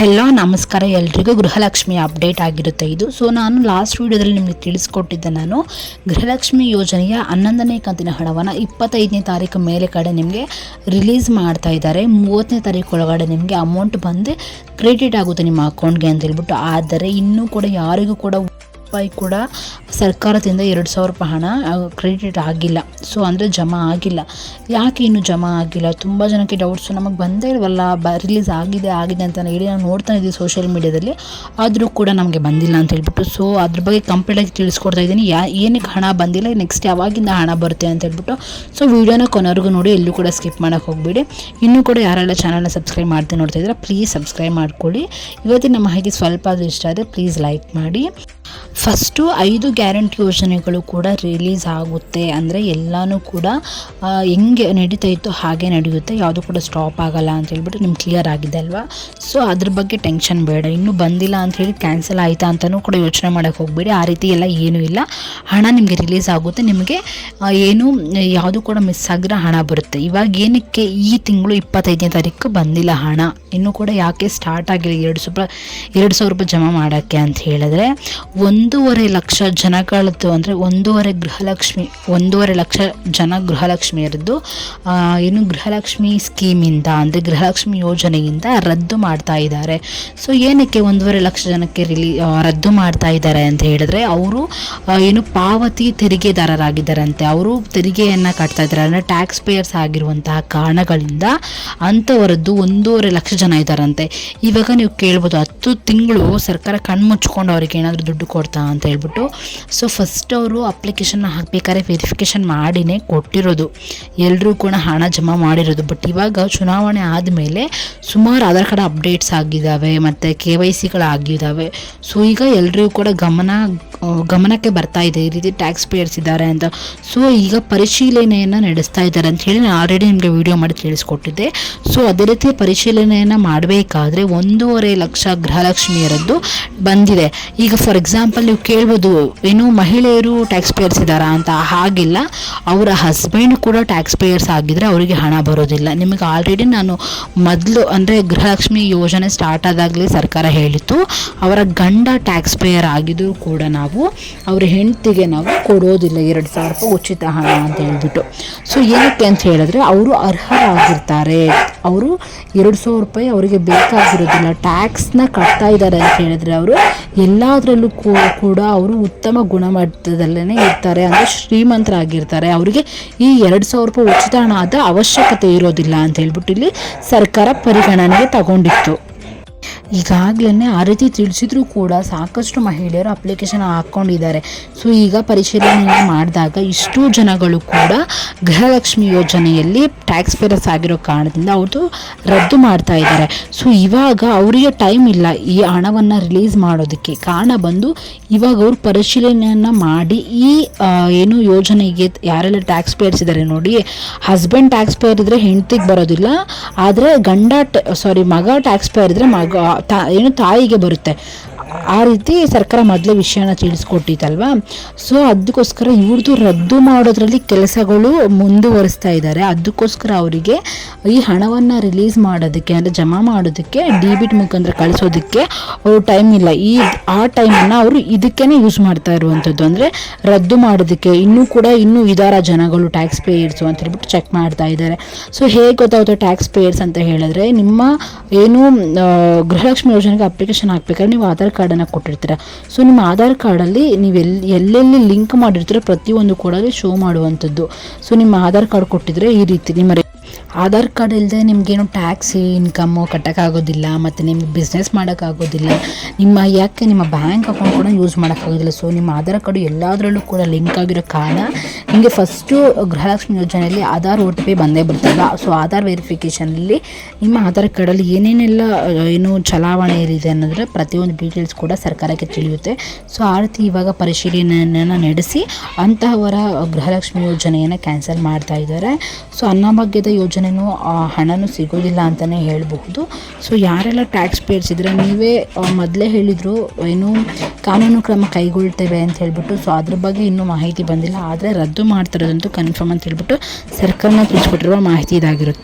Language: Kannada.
ಹೆಲೋ ನಮಸ್ಕಾರ ಎಲ್ರಿಗೂ. ಗೃಹಲಕ್ಷ್ಮಿ ಅಪ್ಡೇಟ್ ಆಗಿರುತ್ತೆ ಇದು. ಸೊ ನಾನು ಲಾಸ್ಟ್ ವೀಡಿಯೋದಲ್ಲಿ ನಿಮಗೆ ತಿಳಿಸ್ಕೊಟ್ಟಿದ್ದೆ ನಾನು. ಗೃಹಲಕ್ಷ್ಮಿ ಯೋಜನೆಯ ಹನ್ನೊಂದನೇ ಕಂತಿನ ಹಣವನ್ನು ಇಪ್ಪತ್ತೈದನೇ ತಾರೀಕು ಮೇಲೆ ಕಡೆ ನಿಮಗೆ ರಿಲೀಸ್ ಮಾಡ್ತಾ ಇದ್ದಾರೆ. ಮೂವತ್ತನೇ ತಾರೀಕು ಒಳಗಡೆ ನಿಮಗೆ ಅಮೌಂಟ್ ಬಂದು ಕ್ರೆಡಿಟ್ ಆಗುತ್ತೆ ನಿಮ್ಮ ಅಕೌಂಟ್ಗೆ ಅಂತ ಹೇಳ್ಬಿಟ್ಟು. ಆದರೆ, ಇನ್ನೂ ಕೂಡ ಯಾರಿಗೂ ಕೂಡ ರೂಪಾಯಿ ಕೂಡ ಸರ್ಕಾರದಿಂದ ಎರಡು ಸಾವಿರ ರೂಪಾಯಿ ಹಣ ಕ್ರೆಡಿಟ್ ಆಗಿಲ್ಲ. ಸೊ ಅಂದರೆ ಜಮಾ ಆಗಿಲ್ಲ. ಯಾಕೆ ಇನ್ನೂ ಜಮಾ ಆಗಿಲ್ಲ? ತುಂಬ ಜನಕ್ಕೆ ಡೌಟ್ಸು ನಮಗೆ ಬಂದೇ ಇಲ್ವಲ್ಲ, ಬ ರಿಲೀಸ್ ಆಗಿದೆ ಆಗಿದೆ ಅಂತ ಹೇಳಿ ನಾನು ನೋಡ್ತಾ ಇದ್ದೀನಿ ಸೋಷಿಯಲ್ ಮೀಡ್ಯಾದಲ್ಲಿ ಆದರೂ ಕೂಡ ನಮಗೆ ಬಂದಿಲ್ಲ ಅಂತ ಹೇಳ್ಬಿಟ್ಟು ಸೊ ಅದ್ರ ಬಗ್ಗೆ ಕಂಪ್ಲೀಟಾಗಿ ತಿಳಿಸ್ಕೊಡ್ತಾ ಇದ್ದೀನಿ. ಯಾ, ಏನಕ್ಕೆ ಹಣ ಬಂದಿಲ್ಲ ನೆಕ್ಸ್ಟ್ ಯಾವಾಗಿಂದ ಹಣ ಬರುತ್ತೆ ಅಂತ ಹೇಳ್ಬಿಟ್ಟು. ಸೊ ವೀಡಿಯೋನ ಕೊನೆವರೆಗೂ ನೋಡಿ, ಎಲ್ಲೂ ಕೂಡ ಸ್ಕಿಪ್ ಮಾಡೋಕ್ಕೆ ಹೋಗಬೇಡಿ. ಇನ್ನೂ ಕೂಡ ಯಾರೆಲ್ಲ ಚಾನಲ್ನ ಸಬ್ಸ್ಕ್ರೈಬ್ ಮಾಡ್ತೀನಿ ನೋಡ್ತಾ ಇದ್ದಾರೆ ಪ್ಲೀಸ್ ಸಬ್ಸ್ಕ್ರೈಬ್ ಮಾಡ್ಕೊಳ್ಳಿ. ಇವತ್ತಿನ ಮಾಹಿತಿ ಸ್ವಲ್ಪ ಆದರೂ ಇಷ್ಟ ಆದರೆ ಪ್ಲೀಸ್ ಲೈಕ್ ಮಾಡಿ. ಫಸ್ಟು ಐದು ಗ್ಯಾರಂಟಿ ಯೋಜನೆಗಳು ಕೂಡ ರಿಲೀಸ್ ಆಗುತ್ತೆ. ಅಂದರೆ ಎಲ್ಲನೂ ಕೂಡ ಹೆಂಗೆ ನಡೀತಾ ಇತ್ತು ಹಾಗೆ ನಡೆಯುತ್ತೆ. ಯಾವುದು ಕೂಡ ಸ್ಟಾಪ್ ಆಗಲ್ಲ ಅಂತ ಹೇಳ್ಬಿಟ್ಟು ನಿಮ್ಗೆ ಕ್ಲಿಯರ್ ಆಗಿದೆ ಅಲ್ವಾ? ಸೊ ಅದ್ರ ಬಗ್ಗೆ ಟೆನ್ಷನ್ ಬೇಡ. ಇನ್ನೂ ಬಂದಿಲ್ಲ ಅಂತ ಹೇಳಿ ಕ್ಯಾನ್ಸಲ್ ಆಯಿತಾ ಅಂತಲೂ ಕೂಡ ಯೋಚನೆ ಮಾಡೋಕೆ ಹೋಗಬೇಡಿ. ಆ ರೀತಿ ಎಲ್ಲ ಏನೂ ಇಲ್ಲ. ಹಣ ನಿಮಗೆ ರಿಲೀಸ್ ಆಗುತ್ತೆ. ನಿಮಗೆ ಏನು, ಯಾವುದು ಕೂಡ ಮಿಸ್ ಆಗಿರೋ ಹಣ ಬರುತ್ತೆ. ಇವಾಗ ಏನಕ್ಕೆ ಈ ತಿಂಗಳು ಇಪ್ಪತ್ತೈದನೇ ತಾರೀಕು ಬಂದಿಲ್ಲ ಹಣ? ಇನ್ನೂ ಕೂಡ ಯಾಕೆ ಸ್ಟಾರ್ಟ್ ಆಗಿಲ್ಲ? ಎರಡು ಸಾವಿರ ಎರಡು ಸಾವಿರ ರೂಪಾಯಿ ಜಮಾ ಮಾಡೋಕ್ಕೆ ಅಂತ ಹೇಳಿದ್ರೆ ಒಂದೂವರೆ ಲಕ್ಷ ಜನಗಳದ್ದು ಅಂದರೆ ಒಂದೂವರೆ ಗೃಹಲಕ್ಷ್ಮಿ, ಒಂದೂವರೆ ಲಕ್ಷ ಜನ ಗೃಹಲಕ್ಷ್ಮಿಯರದ್ದು ಏನು ಗೃಹಲಕ್ಷ್ಮಿ ಸ್ಕೀಮಿಂದ ಅಂದರೆ ಗೃಹಲಕ್ಷ್ಮಿ ಯೋಜನೆಯಿಂದ ರದ್ದು ಮಾಡ್ತಾ ಇದ್ದಾರೆ. ಸೊ ಏನಕ್ಕೆ ಒಂದೂವರೆ ಲಕ್ಷ ಜನಕ್ಕೆ ರಿಲಿ ರದ್ದು ಮಾಡ್ತಾ ಇದ್ದಾರೆ ಅಂತ ಹೇಳಿದ್ರೆ ಅವರು ಏನು ಪಾವತಿ ತೆರಿಗೆದಾರರಾಗಿದ್ದಾರಂತೆ. ಅವರು ತೆರಿಗೆಯನ್ನು ಕಟ್ತಾ ಇದ್ದಾರೆ. ಅಂದರೆ ಟ್ಯಾಕ್ಸ್ ಪೇಯರ್ಸ್ ಆಗಿರುವಂತಹ ಕಾರಣಗಳಿಂದ ಅಂಥವರದ್ದು ಒಂದೂವರೆ ಲಕ್ಷ ಜನ ಇದ್ದಾರಂತೆ. ಇವಾಗ ನೀವು ಕೇಳ್ಬೋದು, ಹತ್ತು ತಿಂಗಳು ಸರ್ಕಾರ ಕಣ್ಮುಚ್ಕೊಂಡು ಅವ್ರಿಗೆ ಏನಾದರೂ ದುಡ್ಡು ಕೊಡ್ತಾ ಅಂತ ಹೇಳ್ಬಿಟ್ಟು. ಸೊ ಫಸ್ಟ್ ಅವರು ಅಪ್ಲಿಕೇಶನ್ ಹಾಕ್ಬೇಕಾದ್ರೆ ವೆರಿಫಿಕೇಷನ್ ಮಾಡಿನೇ ಕೊಟ್ಟಿರೋದು. ಎಲ್ಲರೂ ಕೂಡ ಹಣ ಜಮಾ ಮಾಡಿರೋದು. ಬಟ್ ಇವಾಗ ಚುನಾವಣೆ ಆದಮೇಲೆ ಸುಮಾರು ಆಧಾರ್ ಕಾರ್ಡ್ ಅಪ್ಡೇಟ್ಸ್ ಆಗಿದ್ದಾವೆ ಮತ್ತು ಕೆ ವೈ ಸಿಗಳಾಗಿದ್ದಾವೆ ಸೊ ಈಗ ಎಲ್ಲರಿಗೂ ಕೂಡ ಗಮನ, ಗಮನಕ್ಕೆ ಬರ್ತಾ ಇದೆ. ಈ ರೀತಿ ಟ್ಯಾಕ್ಸ್ ಪೇಯರ್ಸ್ ಇದ್ದಾರೆ ಅಂತ. ಸೊ ಈಗ ಪರಿಶೀಲನೆಯನ್ನು ನಡೆಸ್ತಾ ಇದ್ದಾರೆ ಅಂತ ಹೇಳಿ ನಾನು ಆಲ್ರೆಡಿ ನಿಮಗೆ ವಿಡಿಯೋ ಮಾಡಿ ತಿಳಿಸ್ಕೊಟ್ಟಿದ್ದೆ. ಸೊ ಅದೇ ರೀತಿ ಪರಿಶೀಲನೆಯನ್ನು ಮಾಡಬೇಕಾದ್ರೆ ಒಂದೂವರೆ ಲಕ್ಷ ಗೃಹಲಕ್ಷ್ಮಿಯರದ್ದು ಬಂದಿದೆ. ಈಗ ಫಾರ್ ಎಕ್ಸಾಂಪಲ್ ನೀವು ಕೇಳ್ಬೋದು, ಏನು ಮಹಿಳೆಯರು ಟ್ಯಾಕ್ಸ್ ಪೇಯರ್ಸ್ ಇದ್ದಾರಾ ಅಂತ ಹಾಗಿಲ್ಲ. ಅವರ ಹಸ್ಬೆಂಡ್ ಕೂಡ ಟ್ಯಾಕ್ಸ್ ಪೇಯರ್ಸ್ ಆಗಿದ್ದರೆ ಅವರಿಗೆ ಹಣ ಬರೋದಿಲ್ಲ. ನಿಮಗೆ ಆಲ್ರೆಡಿ ನಾನು ಮೊದಲು ಅಂದರೆ ಗೃಹಲಕ್ಷ್ಮಿ ಯೋಜನೆ ಸ್ಟಾರ್ಟ್ ಆದಾಗಲೇ ಸರ್ಕಾರ ಹೇಳಿತ್ತು. ಅವರ ಗಂಡ ಟ್ಯಾಕ್ಸ್ ಪೇಯರ್ ಆಗಿದ್ದರೂ ಕೂಡ ನಾವು ಅವರ ಹೆಂಡತಿಗೆ ನಾವು ಕೊಡೋದಿಲ್ಲ ಎರಡು ಸಾವಿರ ರೂಪಾಯಿ ಉಚಿತ ಹಣ ಅಂತ ಹೇಳಿಬಿಟ್ಟು. ಸೊ ಏನಕ್ಕೆ ಅಂತ ಹೇಳಿದ್ರೆ ಅವರು ಅರ್ಹರಾಗಿರ್ತಾರೆ. ಅವರು ಎರಡು ಸಾವಿರ ರೂಪಾಯಿ ಅವರಿಗೆ ಬೇಕಾಗಿರೋದಿಲ್ಲ. ಟ್ಯಾಕ್ಸ್ನ ಕಟ್ತಾ ಇದ್ದಾರೆ ಅಂತ ಹೇಳಿದ್ರೆ ಅವರು ಎಲ್ಲದರಲ್ಲೂ ಕೂಡ ಅವರು ಉತ್ತಮ ಗುಣಮಟ್ಟದಲ್ಲೇ ಇರ್ತಾರೆ. ಅಂದರೆ ಶ್ರೀಮಂತರಾಗಿರ್ತಾರೆ. ಅವರಿಗೆ ಈ ಎರಡು ಸಾವಿರ ರೂಪಾಯಿ ಉಚಿತ ಹಣದ ಅವಶ್ಯಕತೆ ಇರೋದಿಲ್ಲ ಅಂತ ಹೇಳ್ಬಿಟ್ಟು ಇಲ್ಲಿ ಸರ್ಕಾರ ಪರಿಗಣನೆಗೆ ತಗೊಂಡಿತ್ತು. ಈಗಾಗಲೇ ಆ ರೀತಿ ತಿಳಿಸಿದ್ರು ಕೂಡ ಸಾಕಷ್ಟು ಮಹಿಳೆಯರು ಅಪ್ಲಿಕೇಶನ್ ಹಾಕ್ಕೊಂಡಿದ್ದಾರೆ. ಸೊ ಈಗ ಪರಿಶೀಲನೆ ಮಾಡಿದಾಗ ಇಷ್ಟು ಜನಗಳು ಕೂಡ ಗೃಹಲಕ್ಷ್ಮಿ ಯೋಜನೆಯಲ್ಲಿ ಟ್ಯಾಕ್ಸ್ ಪೇರಸ್ ಆಗಿರೋ ಕಾರಣದಿಂದ ಅವ್ರದ್ದು ರದ್ದು ಮಾಡ್ತಾ ಇದ್ದಾರೆ. ಸೊ ಇವಾಗ ಅವರಿಗೆ ಟೈಮ್ ಇಲ್ಲ ಈ ಹಣವನ್ನು ರಿಲೀಸ್ ಮಾಡೋದಕ್ಕೆ. ಕಾರಣ ಬಂದು ಇವಾಗ ಅವರು ಪರಿಶೀಲನೆಯನ್ನು ಮಾಡಿ ಈ ಏನು ಯೋಜನೆಗೆ ಯಾರೆಲ್ಲ ಟ್ಯಾಕ್ಸ್ ಪೇರ್ಸ್ ಇದ್ದಾರೆ ನೋಡಿ ಹಸ್ಬೆಂಡ್ ಟ್ಯಾಕ್ಸ್ ಪೇರ್ ಇದ್ದರೆ ಹೆಂಡತಿಗೆ ಬರೋದಿಲ್ಲ, ಆದರೆ ಗಂಡ ಸಾರಿ ಮಗ ಟ್ಯಾಕ್ಸ್ ಪೇರ್ ಇದ್ದರೆ ಮಗ ತಾ ಏನು ತಾಯಿಗೆ ಬರುತ್ತೆ. ಆ ರೀತಿ ಸರ್ಕಾರ ಮೊದಲೇ ವಿಷಯನ ತಿಳಿಸ್ಕೊಟ್ಟಿತ್ತಲ್ವಾ? ಸೊ ಅದಕ್ಕೋಸ್ಕರ ಇವ್ರದ್ದು ರದ್ದು ಮಾಡೋದ್ರಲ್ಲಿ ಕೆಲಸಗಳು ಮುಂದುವರಿಸ್ತಾ ಇದ್ದಾರೆ. ಅದಕ್ಕೋಸ್ಕರ ಅವರಿಗೆ ಈ ಹಣವನ್ನು ರಿಲೀಸ್ ಮಾಡೋದಕ್ಕೆ, ಅಂದರೆ ಜಮಾ ಮಾಡೋದಕ್ಕೆ ಡಿ ಬಿಟ್ ಮುಖಾಂತರ ಕಳಿಸೋದಕ್ಕೆ ಅವರು ಟೈಮ್ ಇಲ್ಲ. ಈ, ಆ ಟೈಮನ್ನು ಅವರು ಇದಕ್ಕೇ ಯೂಸ್ ಮಾಡ್ತಾ ಇರುವಂಥದ್ದು ಅಂದರೆ ರದ್ದು ಮಾಡೋದಕ್ಕೆ, ಇನ್ನೂ ಕೂಡ ಇನ್ನೂ ಇದಾರ ಜನಗಳು ಟ್ಯಾಕ್ಸ್ ಪೇಯರ್ಸು ಅಂತ ಹೇಳ್ಬಿಟ್ಟು ಚೆಕ್ ಮಾಡ್ತಾ ಇದ್ದಾರೆ. ಸೊ ಹೇಗೆ ಗೊತ್ತಾಗುತ್ತೆ ಟ್ಯಾಕ್ಸ್ ಪೇಯರ್ಸ್ ಅಂತ ಹೇಳಿದ್ರೆ, ನಿಮ್ಮ ಏನು ಗೃಹಲಕ್ಷ್ಮಿ ಯೋಜನೆಗೆ ಅಪ್ಲಿಕೇಶನ್ ಹಾಕ್ಬೇಕಾದ್ರೆ ನೀವು ಆಧಾರ್ ಕಾರ್ಡನ್ನು ಕೊಟ್ಟಿರ್ತೀರ. ಸೊ ನಿಮ್ಮ ಆಧಾರ್ ಕಾರ್ಡಲ್ಲಿ ನೀವು ಎಲ್ಲಿ ಎಲ್ಲೆಲ್ಲಿ ಲಿಂಕ್ ಮಾಡಿರ್ತೀರೋ ಪ್ರತಿಯೊಂದು ಕೂಡ ಶೋ ಮಾಡುವಂಥದ್ದು. ಸೊ ನಿಮ್ಮ ಆಧಾರ್ ಕಾರ್ಡ್ ಕೊಟ್ಟಿದ್ರೆ ಈ ರೀತಿ ನಿಮ್ಮ ಆಧಾರ್ ಕಾರ್ಡ್ ಇಲ್ಲದೆ ನಿಮಗೇನು ಟ್ಯಾಕ್ಸ್ ಇನ್ಕಮ್ಮು ಕಟ್ಟೋಕ್ಕಾಗೋದಿಲ್ಲ ಮತ್ತು ನಿಮ್ಗೆ ಬಿಸ್ನೆಸ್ ಮಾಡೋಕ್ಕಾಗೋದಿಲ್ಲ. ನಿಮ್ಮ ಯಾಕೆ ನಿಮ್ಮ ಬ್ಯಾಂಕ್ ಅಕೌಂಟ್ ಕೂಡ ಯೂಸ್ ಮಾಡೋಕ್ಕಾಗೋದಿಲ್ಲ. ಸೊ ನಿಮ್ಮ ಆಧಾರ್ ಕಾರ್ಡು ಎಲ್ಲದರಲ್ಲೂ ಕೂಡ ಲಿಂಕ್ ಆಗಿರೋ ಕಾರಣ ನಿಮಗೆ ಫಸ್ಟು ಗೃಹಲಕ್ಷ್ಮಿ ಯೋಜನೆಯಲ್ಲಿ ಆಧಾರ್ ಓ ಟಿ ಪಿ ಬಂದೇ ಬರ್ತಲ್ಲ. ಸೊ ಆಧಾರ್ ವೆರಿಫಿಕೇಷನಲ್ಲಿ ನಿಮ್ಮ ಆಧಾರ್ ಕಾರ್ಡಲ್ಲಿ ಏನೇನೆಲ್ಲ ಏನು ಚಲಾವಣೆ ಇದೆ ಅನ್ನೋದ್ರ ಪ್ರತಿಯೊಂದು ಡೀಟೇಲ್ಸ್ ಕೂಡ ಸರ್ಕಾರಕ್ಕೆ ತಿಳಿಯುತ್ತೆ. ಸೊ ಆ ರೀತಿ ಇವಾಗ ಪರಿಶೀಲನೆಯನ್ನು ನಡೆಸಿ ಅಂತಹವರ ಗೃಹಲಕ್ಷ್ಮಿ ಯೋಜನೆಯನ್ನು ಕ್ಯಾನ್ಸಲ್ ಮಾಡ್ತಾ ಇದ್ದಾರೆ. ಸೊ ಅನ್ನಭಾಗ್ಯದ ಯೋಜನೆನೂ ಆ, ಹಣನೂ ಸಿಗೋದಿಲ್ಲ ಅಂತಲೇ ಹೇಳಬಹುದು. ಸೊ ಯಾರೆಲ್ಲ ಟ್ಯಾಕ್ಸ್ ಪೇಯರ್ಸ್ ಇದ್ರೆ ನೀವೇ ಮೊದಲೇ ಹೇಳಿದರು ಏನು ಕಾನೂನು ಕ್ರಮ ಕೈಗೊಳ್ತೇವೆ ಅಂತ ಹೇಳಿಬಿಟ್ಟು ಸೊ ಅದ್ರ ಬಗ್ಗೆ ಇನ್ನೂ ಮಾಹಿತಿ ಬಂದಿಲ್ಲ. ಆದರೆ ರದ್ದು ಮಾಡ್ತಿರೋದಂತೂ ಕನ್ಫರ್ಮ್ ಅಂತ ಹೇಳ್ಬಿಟ್ಟು ಸರ್ಕಾರನ ತಿಳಿಸ್ಕೊಟ್ಟಿರುವ ಮಾಹಿತಿ ಇದಾಗಿರುತ್ತೆ.